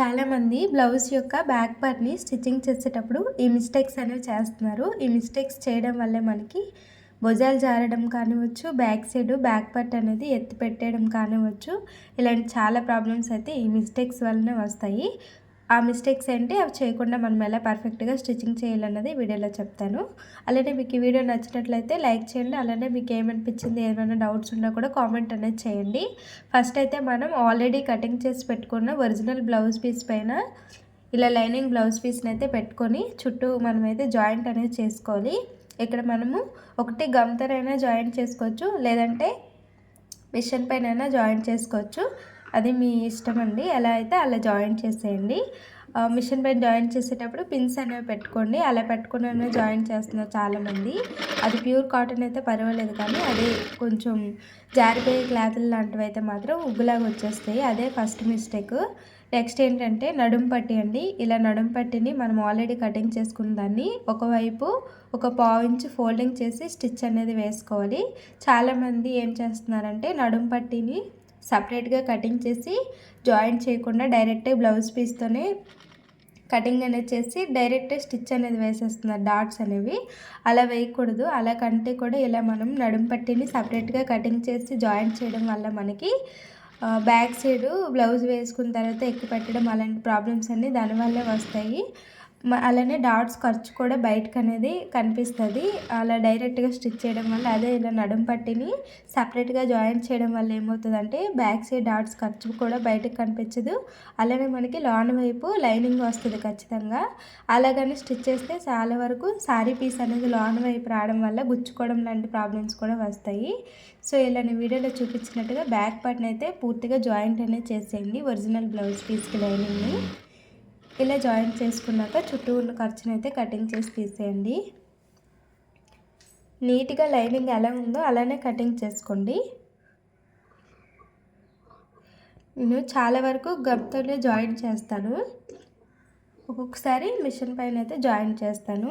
చాలామంది బ్లౌజ్ యొక్క బ్యాక్ పార్ట్ని స్టిచ్చింగ్ చేసేటప్పుడు ఈ మిస్టేక్స్ అనేవి చేస్తున్నారు. ఈ మిస్టేక్స్ చేయడం వల్లే మనకి భుజాలు జారడం కానివచ్చు బ్యాక్ సైడ్ బ్యాక్ పార్ట్ అనేది ఎత్తి పెట్టేయడం కానివచ్చు ఇలాంటి చాలా ప్రాబ్లమ్స్ అయితే ఈ మిస్టేక్స్ వల్లనే వస్తాయి. ఆ మిస్టేక్స్ ఏంటి? అవి చేయకుండా మనం ఎలా పర్ఫెక్ట్గా స్టిచ్చింగ్ చేయాలన్నది వీడియోలో చెప్తాను. అలానే మీకు ఈ వీడియో నచ్చినట్లయితే లైక్ చేయండి. అలానే మీకు ఏమనిపించింది? ఏమైనా డౌట్స్ ఉన్నా కూడా కామెంట్ అనేది చేయండి. ఫస్ట్ అయితే మనం ఆల్రెడీ కటింగ్ చేసి పెట్టుకున్న ఒరిజినల్ బ్లౌజ్ పీస్ పైన ఇలా లైనింగ్ బ్లౌజ్ పీస్ని అయితే పెట్టుకొని చుట్టూ మనమైతే జాయింట్ అనేది చేసుకోవాలి. ఇక్కడ మనము ఒకటి గమ్తరైనా జాయింట్ చేసుకోవచ్చు. లేదంటే మిషన్ పైన జాయింట్ చేసుకోవచ్చు. అది మీ ఇష్టం అండి. ఎలా అయితే అలా జాయిన్ చేసేయండి. మిషన్ పైన జాయిన్ చేసేటప్పుడు పిన్స్ అనేవి పెట్టుకోండి. అలా పెట్టుకుని జాయిన్ చేస్తున్నారు చాలామంది. అది ప్యూర్ కాటన్ అయితే పర్వాలేదు కానీ అది కొంచెం జారిపోయే క్లాతులు లాంటివి అయితే మాత్రం ఉగ్గులాగా వచ్చేస్తాయి. అదే ఫస్ట్ మిస్టేక్. నెక్స్ట్ ఏంటంటే నడుం పట్టి అండి. ఇలా నడుం పట్టిని మనం ఆల్రెడీ కటింగ్ చేసుకున్న దాన్ని ఒకవైపు ఒక పావు ఇంచు ఫోల్డింగ్ చేసి స్టిచ్ అనేది వేసుకోవాలి. చాలామంది ఏం చేస్తున్నారంటే నడుం పట్టిని సపరేట్గా కటింగ్ చేసి జాయింట్ చేయకుండా డైరెక్ట్ బ్లౌజ్ పీస్తోనే కటింగ్ అనేది చేసి డైరెక్ట్ స్టిచ్ అనేది వేసేస్తున్నారు డాట్స్ అనేవి. అలా వేయకూడదు. అలా కంటే కూడా ఇలా మనం నడుం పట్టిని సపరేట్గా కటింగ్ చేసి జాయింట్ చేయడం వల్ల మనకి బ్యాక్ సైడ్ బ్లౌజ్ వేసుకున్న తర్వాత ఎక్కువ పెట్టడం అలాంటి ప్రాబ్లమ్స్ అన్నీ దానివల్లే వస్తాయి. అలానే డాట్స్ ఖర్చు కూడా బయటకు అనేది కనిపిస్తుంది. అలా డైరెక్ట్గా స్టిచ్ చేయడం వల్ల అదే ఇలా నడుం పట్టిని సపరేట్గా జాయింట్ చేయడం వల్ల ఏమవుతుందంటే బ్యాక్ సైడ్ డాట్స్ ఖర్చు కూడా బయటకు కనిపించదు. అలానే మనకి లాన్ వైపు లైనింగ్ వస్తుంది ఖచ్చితంగా. అలాగని స్టిచ్ చేస్తే చాలా వరకు శారీ పీస్ అనేది లాన్ వైపు రావడం వల్ల గుచ్చుకోవడం లాంటి ప్రాబ్లమ్స్ కూడా వస్తాయి. సో ఇలా నేను వీడియోలో చూపించినట్టుగా బ్యాక్ పార్ట్ని అయితే పూర్తిగా జాయింట్ అనేది చేసేయండి. ఒరిజినల్ బ్లౌజ్ పీస్కి లైనింగ్ని. ఇలా జాయింట్ చేసుకున్నాక చుట్టూ ఉన్న ఖర్చును అయితే కటింగ్ చేసి తీసేయండి. నీట్గా లైనింగ్ ఎలా ఉందో అలానే కటింగ్ చేసుకోండి. నేను చాలా వరకు గమ్తోనే జాయింట్ చేస్తాను. ఒక్కొక్కసారి మిషన్ పైన అయితే జాయింట్ చేస్తాను.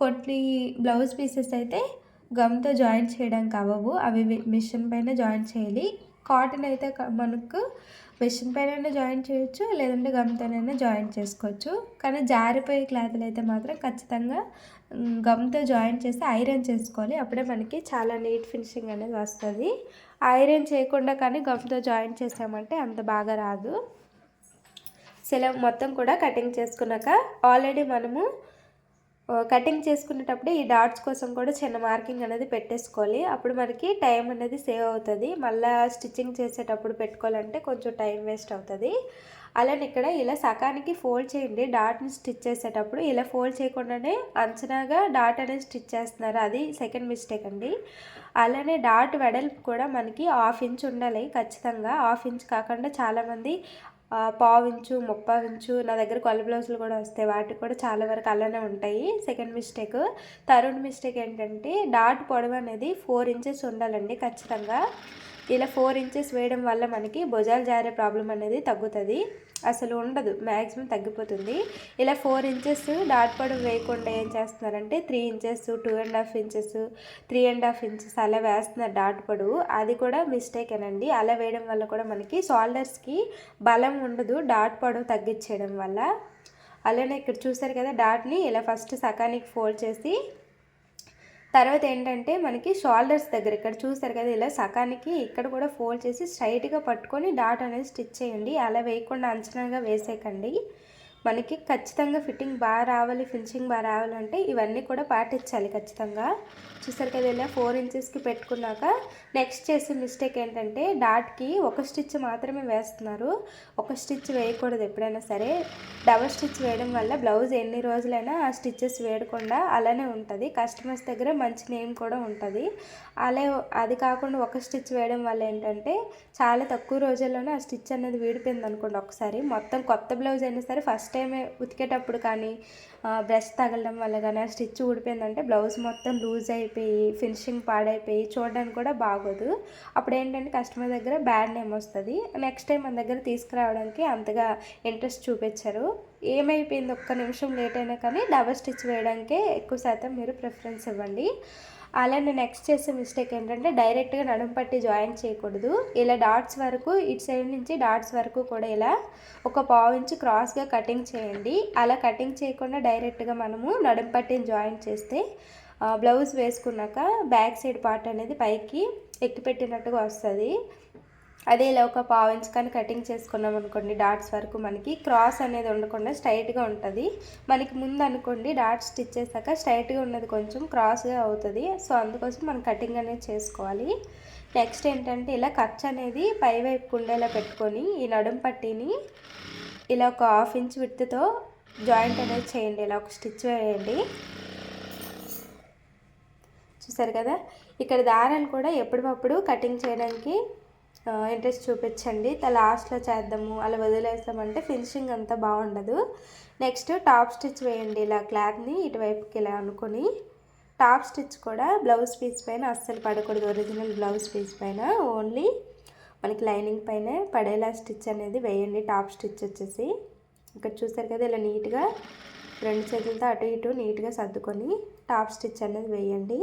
కొన్ని బ్లౌజ్ పీసెస్ అయితే గమ్తో జాయింట్ చేయడానికి అవ్వవు అవి మిషన్ పైన జాయింట్ చేయాలి. కాటన్ అయితే మనకు మెషిన్ పైన జాయిన్ చేయొచ్చు లేదంటే గమ్తోనైనా జాయిన్ చేసుకోవచ్చు. కానీ జారిపోయే క్లాత్లు అయితే మాత్రం ఖచ్చితంగా గమ్తో జాయిన్ చేసి ఐరన్ చేసుకోవాలి. అప్పుడే మనకి చాలా నీట్ ఫినిషింగ్ అనేది వస్తుంది. ఐరన్ చేయకుండా కానీ గమ్తో జాయిన్ చేసామంటే అంత బాగా రాదు. సెలవు మొత్తం కూడా కటింగ్ చేసుకున్నాక ఆల్రెడీ మనము కటింగ్ చేసుకునేటప్పుడు ఈ డాట్స్ కోసం కూడా చిన్న మార్కింగ్ అనేది పెట్టేసుకోవాలి. అప్పుడు మనకి టైం అనేది సేవ్ అవుతుంది. మళ్ళీ స్టిచ్చింగ్ చేసేటప్పుడు పెట్టుకోవాలంటే కొంచెం టైం వేస్ట్ అవుతుంది. అలానే ఇక్కడ ఇలా సకానికి ఫోల్డ్ చేయండి. డాట్ని స్టిచ్ చేసేటప్పుడు ఇలా ఫోల్డ్ చేయకుండానే అంచనాగా డాట్ అనేది స్టిచ్ చేస్తున్నారు. అది సెకండ్ మిస్టేక్ అండి. అలానే డాట్ వెడల్పు కూడా మనకి హాఫ్ ఇంచ్ ఉండాలి ఖచ్చితంగా. హాఫ్ ఇంచ్ కాకుండా చాలామంది పావించు ముప్పావించు నా దగ్గర కొల్ల బ్లౌజులు కూడా వస్తాయి. వాటికి కూడా చాలా వరకు అలానే ఉంటాయి. సెకండ్ మిస్టేక్ థర్డ్ మిస్టేక్ ఏంటంటే డాట్ పొడవు అనేది ఫోర్ ఇంచెస్ ఉండాలండి ఖచ్చితంగా. ఇలా ఫోర్ ఇంచెస్ వేయడం వల్ల మనకి భుజాలు జారే ప్రాబ్లం అనేది తగ్గుతుంది. అసలు ఉండదు మ్యాక్సిమం తగ్గిపోతుంది. ఇలా ఫోర్ ఇంచెస్ డాట్ పొడవు వేయకుండా ఏం చేస్తున్నారంటే three inches two and half inches three and half inches అలా వేస్తున్నారు డాట్ పొడవు అది కూడా మిస్టేకేనండి అలా వేయడం వల్ల కూడా మనకి షోల్డర్స్కి బలం ఉండదు డాట్ పొడవు తగ్గించేయడం వల్ల. అలానే ఇక్కడ చూసారు కదా డాట్ని ఇలా ఫస్ట్ సకానికి ఫోల్డ్ చేసి తర్వాత ఏంటంటే మనకి షోల్డర్స్ దగ్గర ఇక్కడ చూస్తారు కదా ఇలా సకానికి ఇక్కడ కూడా ఫోల్డ్ చేసి స్ట్రైట్గా పట్టుకొని డాట్ అనేది స్టిచ్ చేయండి. అలా వేయకుండా అంచనాగా వేసేయకండి. మనకి ఖచ్చితంగా ఫిట్టింగ్ బాగా రావాలి ఫినిషింగ్ బాగా రావాలంటే ఇవన్నీ కూడా పాటించాలి ఖచ్చితంగా. చూసారు కదా ఇలా ఫోర్ ఇంచెస్కి పెట్టుకున్నాక నెక్స్ట్ చేసే మిస్టేక్ ఏంటంటే డాట్కి ఒక స్టిచ్ మాత్రమే వేస్తున్నారు. ఒక స్టిచ్ వేయకూడదు ఎప్పుడైనా సరే. డబల్ స్టిచ్ వేయడం వల్ల బ్లౌజ్ ఎన్ని రోజులైనా ఆ స్టిచ్చెస్ వేయకుండా అలానే ఉంటుంది. కస్టమర్స్ దగ్గర మంచి నేమ్ కూడా ఉంటుంది. అలా అది కాకుండా ఒక స్టిచ్ వేయడం వల్ల ఏంటంటే చాలా తక్కువ రోజుల్లోనే ఆ స్టిచ్ అనేది వీడిపోయింది అనుకోండి ఒకసారి. మొత్తం కొత్త బ్లౌజ్ అయినా సరే ఫస్ట్ టైమే ఉతికేటప్పుడు కానీ బ్రష్ తగలడం వల్ల కానీ ఆ స్టిచ్ ఊడిపోయిందంటే బ్లౌజ్ మొత్తం లూజ్ అయిపోయి ఫినిషింగ్ పాడైపోయి చూడడానికి కూడా బాగోదు. అప్పుడు ఏంటంటే కస్టమర్ దగ్గర బ్యాడ్ నేమ్ వస్తుంది. నెక్స్ట్ టైం మన దగ్గర తీసుకురావడానికి అంతగా ఇంట్రెస్ట్ చూపించరు. ఏమైపోయింది ఒక్క నిమిషం లేట్ అయినా కానీ డబల్ స్టిచ్ వేయడానికే ఎక్కువ శాతం మీరు ప్రిఫరెన్స్ ఇవ్వండి. అలానే నెక్స్ట్ చేసే మిస్టేక్ ఏంటంటే డైరెక్ట్గా నడుము పట్టి జాయిన్ చేయకూడదు. ఇలా డాట్స్ వరకు ఇటు సైడ్ నుంచి డాట్స్ వరకు కూడా ఇలా ఒక పావు ఇంచు క్రాస్గా కటింగ్ చేయండి. అలా కటింగ్ చేయకుండా డైరెక్ట్గా మనము నడుము పట్టిని జాయిన్ చేస్తే బ్లౌజ్ వేసుకున్నాక బ్యాక్ సైడ్ పార్ట్ అనేది పైకి ఎక్కిపెట్టినట్టుగా వస్తుంది. అదే ఇలా ఒక పావు ఇంచ్ కానీ కటింగ్ చేసుకున్నాం అనుకోండి డాట్స్ వరకు మనకి క్రాస్ అనేది ఉండకుండా స్ట్రైట్గా ఉంటుంది. మనకి ముందు అనుకోండి డాట్స్ స్టిచ్ చేశాక స్ట్రైట్గా ఉన్నది కొంచెం క్రాస్గా అవుతుంది. సో అందుకోసం మనం కటింగ్ అనేది చేసుకోవాలి. నెక్స్ట్ ఏంటంటే ఇలా ఖర్చు అనేది పై వైపు కుండేలా పెట్టుకొని ఈ నడుం పట్టీని ఇలా ఒక హాఫ్ ఇంచ్ విత్తుతో జాయింట్ అనేది చేయండి. ఇలా ఒక స్టిచ్ వేయండి. చూసారు కదా? ఇక్కడ దారాలు కూడా ఎప్పటికప్పుడు కటింగ్ చేయడానికి ఇంట్రెస్ట్ చూపించండి. లాస్ట్లో చేద్దాము అలా వదిలేస్తామంటే ఫినిషింగ్ అంతా బాగుండదు. నెక్స్ట్ టాప్ స్టిచ్ వేయండి ఇలా క్లాత్ని ఇటువైపుకి ఇలా అనుకొని. టాప్ స్టిచ్ కూడా బ్లౌజ్ పీస్ పైన అస్సలు పడకూడదు ఒరిజినల్ బ్లౌజ్ పీస్ పైన ఓన్లీ మనకి లైనింగ్ పైన పడేలా స్టిచ్ అనేది వేయండి. టాప్ స్టిచ్ వచ్చేసి ఇక్కడ చూసారు కదా ఇలా నీట్గా రెండు చేతులతో అటు ఇటు నీట్గా సర్దుకొని టాప్ స్టిచ్ అనేది వేయండి.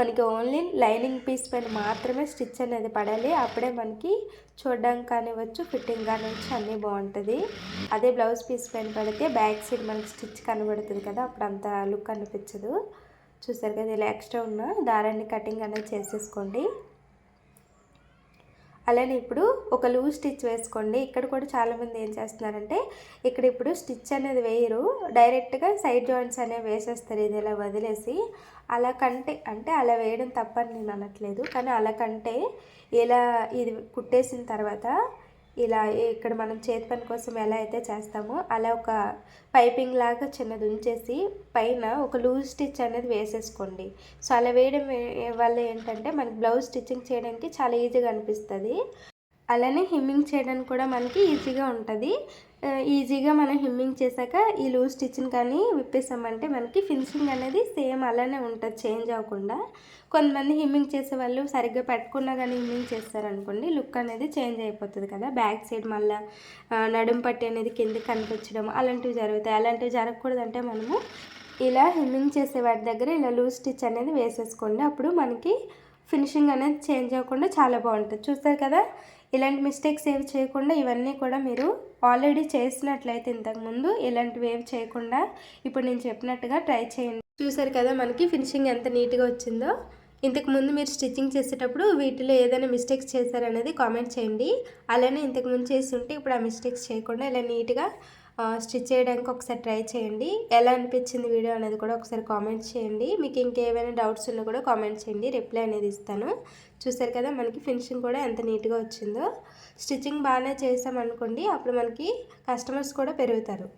మనకి ఓన్లీ లైనింగ్ పీస్ పైన మాత్రమే స్టిచ్ అనేది పడాలి. అప్పుడే మనకి చూడడానికి కానివ్వచ్చు ఫిట్టింగ్ కానివచ్చు అన్నీ బాగుంటుంది. అదే బ్లౌజ్ పీస్ పైన పడితే బ్యాక్ సైడ్ మనకి స్టిచ్ కనబడుతుంది కదా అప్పుడు అంత లుక్ అనిపించదు. చూసారు కదా ఇలా ఎక్స్ట్రా ఉన్న దారాన్ని కటింగ్ అనేది చేసేసుకోండి. అలానే ఇప్పుడు ఒక లూజ్ స్టిచ్ వేసుకోండి. ఇక్కడ కూడా చాలామంది ఏం చేస్తున్నారంటే ఇక్కడ ఇప్పుడు స్టిచ్ అనేది వేయరు. డైరెక్ట్గా సైడ్ జాయింట్స్ అనేవి వేసేస్తారు. ఇది ఇలా వదిలేసి అలా కంటే అంటే అలా వేయడం తప్పని నేను అనట్లేదు. కానీ అలా కంటే ఇలా ఇది కుట్టేసిన తర్వాత ఇలా ఇక్కడ మనం చేతి పని కోసం ఎలా అయితే చేస్తామో అలా ఒక పైపింగ్ లాగా చిన్నది ఉంచేసి పైన ఒక లూజ్ స్టిచ్ అనేది వేసేసుకోండి. సో అలా వేయడం వల్ల ఏంటంటే మనకి బ్లౌజ్ స్టిచ్చింగ్ చేయడానికి చాలా ఈజీగా అనిపిస్తుంది. అలానే హిమ్మింగ్ చేయడానికి కూడా మనకి ఈజీగా ఉంటుంది. ఈజీగా మనం హిమ్మింగ్ చేశాక ఈ లూజ్ స్టిచ్ని కానీ విప్పేసామంటే మనకి ఫినిషింగ్ అనేది సేమ్ అలానే ఉంటుంది చేంజ్ అవ్వకుండా. కొంతమంది హిమ్మింగ్ చేసే వాళ్ళు సరిగ్గా పెట్టుకున్నా కానీ హిమ్మింగ్ చేస్తారనుకోండి లుక్ అనేది చేంజ్ అయిపోతుంది కదా. బ్యాక్ సైడ్ మళ్ళీ నడుం పట్టి అనేది కిందకి కనిపించడం అలాంటివి జరుగుతాయి. అలాంటివి జరగకూడదంటే మనము ఇలా హిమ్మింగ్ చేసే వాటి దగ్గర ఇలా లూజ్ స్టిచ్ అనేది వేసేసుకోండి. అప్పుడు మనకి ఫినిషింగ్ అనేది చేంజ్ అవ్వకుండా చాలా బాగుంటుంది. చూస్తారు కదా ఇలాంటి మిస్టేక్స్ ఏవి చేయకుండా ఇవన్నీ కూడా మీరు ఆల్రెడీ చేసినట్లయితే ఇంతకుముందు ఇలాంటి వేవ్ చేయకుండా ఇప్పుడు నేను చెప్పినట్టుగా ట్రై చేయండి. చూసారు కదా మనకి ఫినిషింగ్ ఎంత నీట్గా వచ్చిందో? ఇంతకుముందు మీరు స్టిచ్చింగ్ చేసేటప్పుడు వీటిలో ఏదైనా మిస్టేక్స్ చేశారనేది కామెంట్ చేయండి. అలానే ఇంతకుముందు చేసి ఉంటే ఇప్పుడు ఆ మిస్టేక్స్ చేయకుండా ఇలా నీట్గా స్టిచ్ చేయడానికి ఒకసారి ట్రై చేయండి. ఎలా అనిపించింది వీడియో అనేది కూడా ఒకసారి కామెంట్ చేయండి. మీకు ఇంకేమైనా డౌట్స్ ఉన్నా కూడా కామెంట్ చేయండి. రిప్లై అనేది ఇస్తాను. చూసారు కదా మనకి ఫినిషింగ్ కూడా ఎంత నీట్గా వచ్చిందో. స్టిచ్చింగ్ బాగానే చేసామనుకోండి అప్పుడు మనకి కస్టమర్స్ కూడా పెరుగుతారు.